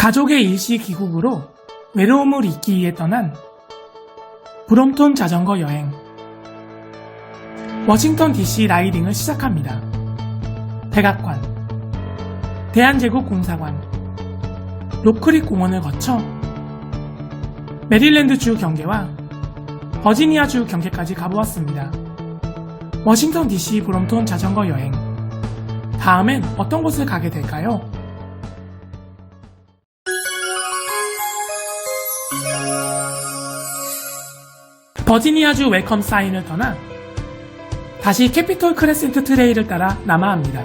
가족의 일시 귀국으로 외로움을 잊기 위해 떠난 브롬톤 자전거 여행. 워싱턴 DC 라이딩을 시작합니다. 백악관, 대한제국 공사관, 로크릭 공원을 거쳐 메릴랜드주 경계와 버지니아주 경계까지 가보았습니다. 워싱턴 DC 브롬톤 자전거 여행. 다음엔 어떤 곳을 가게 될까요? 버지니아주 웰컴 사인을 떠나 다시 캐피톨 크레센트 트레일을 따라 남아합니다.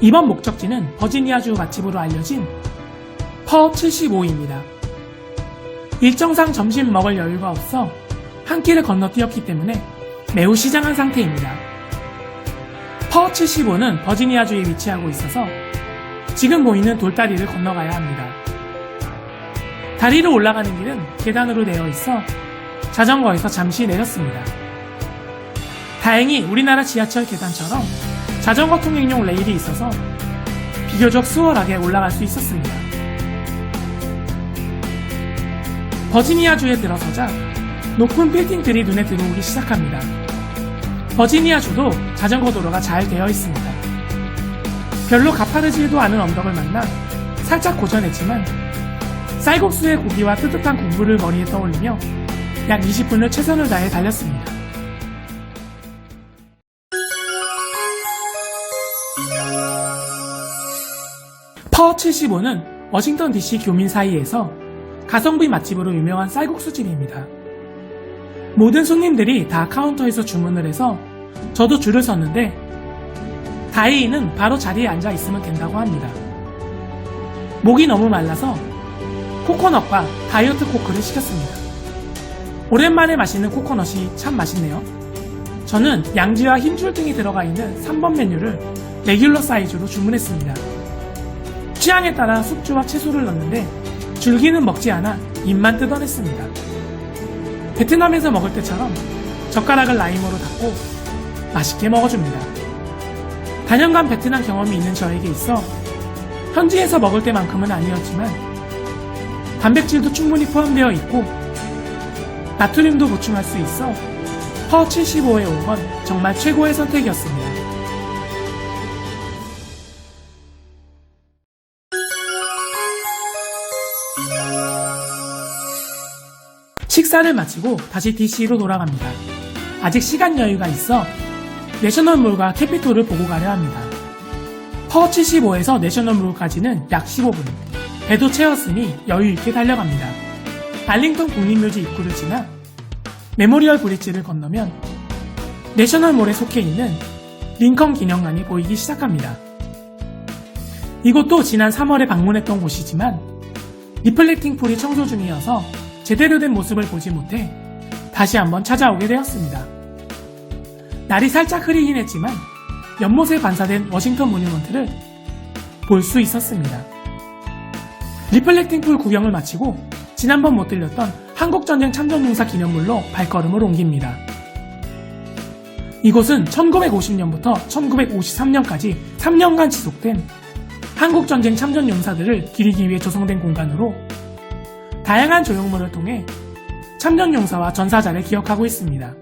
이번 목적지는 버지니아주 맛집으로 알려진 퍼 75입니다. 일정상 점심 먹을 여유가 없어 한 끼를 건너뛰었기 때문에 매우 시장한 상태입니다. 퍼 75는 버지니아주에 위치하고 있어서 지금 보이는 돌다리를 건너가야 합니다. 다리로 올라가는 길은 계단으로 되어 있어 자전거에서 잠시 내렸습니다. 다행히 우리나라 지하철 계단처럼 자전거 통행용 레일이 있어서 비교적 수월하게 올라갈 수 있었습니다. 버지니아주에 들어서자 높은 빌딩들이 눈에 들어오기 시작합니다. 버지니아주도 자전거 도로가 잘 되어 있습니다. 별로 가파르지도 않은 언덕을 만나 살짝 고전했지만 쌀국수의 고기와 뜨뜻한 국물을 머리에 떠올리며 약 20분을 최선을 다해 달렸습니다. 퍼 75는 워싱턴 DC 교민 사이에서 가성비 맛집으로 유명한 쌀국수집입니다. 모든 손님들이 다 카운터에서 주문을 해서 저도 줄을 섰는데 다이는 바로 자리에 앉아 있으면 된다고 합니다. 목이 너무 말라서 코코넛과 다이어트 코크를 시켰습니다. 오랜만에 마시는 코코넛이 참 맛있네요. 저는 양지와 흰줄 등이 들어가 있는 3번 메뉴를 레귤러 사이즈로 주문했습니다. 취향에 따라 숙주와 채소를 넣는데 줄기는 먹지 않아 입만 뜯어냈습니다. 베트남에서 먹을 때처럼 젓가락을 라임으로 닫고 맛있게 먹어줍니다. 단연간 베트남 경험이 있는 저에게 있어 현지에서 먹을 때만큼은 아니었지만 단백질도 충분히 포함되어 있고 나트륨도 보충할 수 있어 퍼 75에 온 건 정말 최고의 선택이었습니다. 식사를 마치고 다시 DC로 돌아갑니다. 아직 시간 여유가 있어 내셔널몰과 캐피톨을 보고 가려 합니다. 퍼 75에서 내셔널몰까지는 약 15분. 배도 채웠으니 여유 있게 달려갑니다. 알링턴 국립묘지 입구를 지나 메모리얼 브릿지를 건너면 내셔널몰에 속해 있는 링컨 기념관이 보이기 시작합니다. 이곳도 지난 3월에 방문했던 곳이지만 리플렉팅 풀이 청소 중이어서 제대로 된 모습을 보지 못해 다시 한번 찾아오게 되었습니다. 날이 살짝 흐리긴 했지만 연못에 반사된 워싱턴 모뉴먼트를 볼 수 있었습니다. 리플렉팅 풀 구경을 마치고 지난번 못 들렸던 한국전쟁 참전용사 기념물로 발걸음을 옮깁니다. 이곳은 1950년부터 1953년까지 3년간 지속된 한국전쟁 참전용사들을 기리기 위해 조성된 공간으로 다양한 조형물을 통해 참전용사와 전사자를 기억하고 있습니다.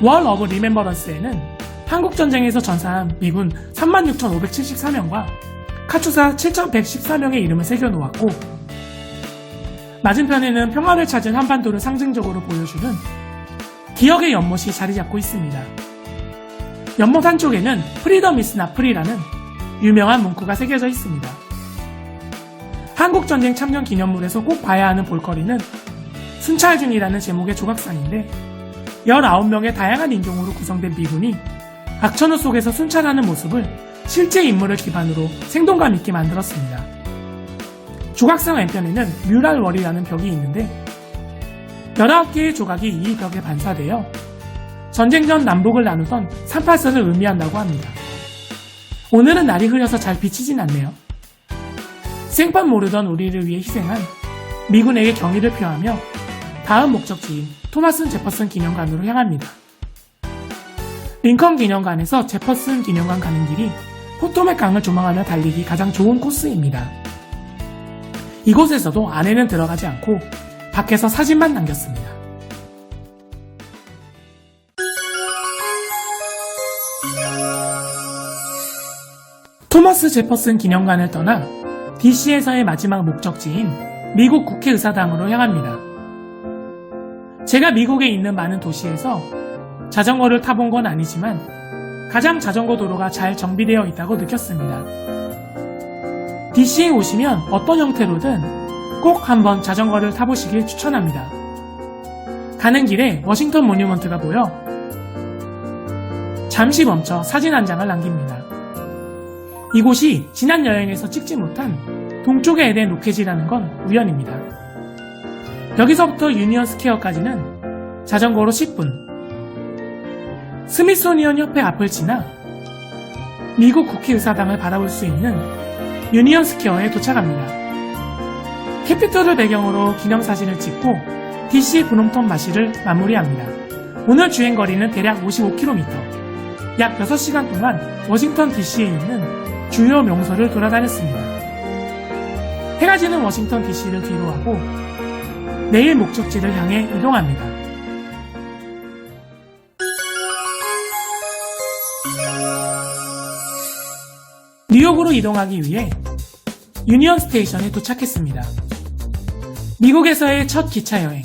월 오브 리멤버런스에는 한국전쟁에서 전사한 미군 36,574명과 카투사 7,114명의 이름을 새겨놓았고 맞은편에는 평화를 찾은 한반도를 상징적으로 보여주는 기억의 연못이 자리 잡고 있습니다. 연못 한쪽에는 프리덤 이스 나프리라는 유명한 문구가 새겨져 있습니다. 한국전쟁 참전 기념물에서 꼭 봐야 하는 볼거리는 순찰 중이라는 제목의 조각상인데 19명의 다양한 인종으로 구성된 미군이 박천후 속에서 순찰하는 모습을 실제 인물을 기반으로 생동감 있게 만들었습니다. 조각상 왼편에는 뮤랄 월이라는 벽이 있는데 19개의 조각이 이 벽에 반사되어 전쟁 전 남북을 나누던 38선을 의미한다고 합니다. 오늘은 날이 흐려서 잘 비치진 않네요. 생판 모르던 우리를 위해 희생한 미군에게 경의를 표하며 다음 목적지인 토마슨 제퍼슨 기념관으로 향합니다. 링컨 기념관에서 제퍼슨 기념관 가는 길이 포토맥 강을 조망하며 달리기 가장 좋은 코스입니다. 이곳에서도 안에는 들어가지 않고 밖에서 사진만 남겼습니다. 토머스 제퍼슨 기념관을 떠나 DC에서의 마지막 목적지인 미국 국회의사당으로 향합니다. 제가 미국에 있는 많은 도시에서 자전거를 타본 건 아니지만 가장 자전거 도로가 잘 정비되어 있다고 느꼈습니다. DC에 오시면 어떤 형태로든 꼭 한번 자전거를 타보시길 추천합니다. 가는 길에 워싱턴 모뉴먼트가 보여 잠시 멈춰 사진 한 장을 남깁니다. 이곳이 지난 여행에서 찍지 못한 동쪽의 에덴 로켓이라는 건 우연입니다. 여기서부터 유니언 스퀘어까지는 자전거로 10분. 스미소니언 협회 앞을 지나 미국 국회의사당을 바라볼 수 있는 유니언 스퀘어에 도착합니다. 캐피털을 배경으로 기념사진을 찍고 DC 브롬톤 마시를 마무리합니다. 오늘 주행 거리는 대략 55km. 약 6시간 동안 워싱턴 DC에 있는 주요 명소를 돌아다녔습니다. 해가 지는 워싱턴 DC를 뒤로 하고 내일 목적지를 향해 이동합니다. 뉴욕으로 이동하기 위해 유니언 스테이션에 도착했습니다. 미국에서의 첫 기차 여행.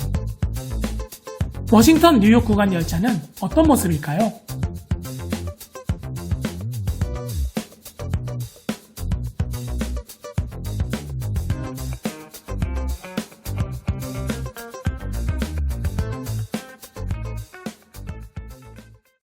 워싱턴 뉴욕 구간 열차는 어떤 모습일까요?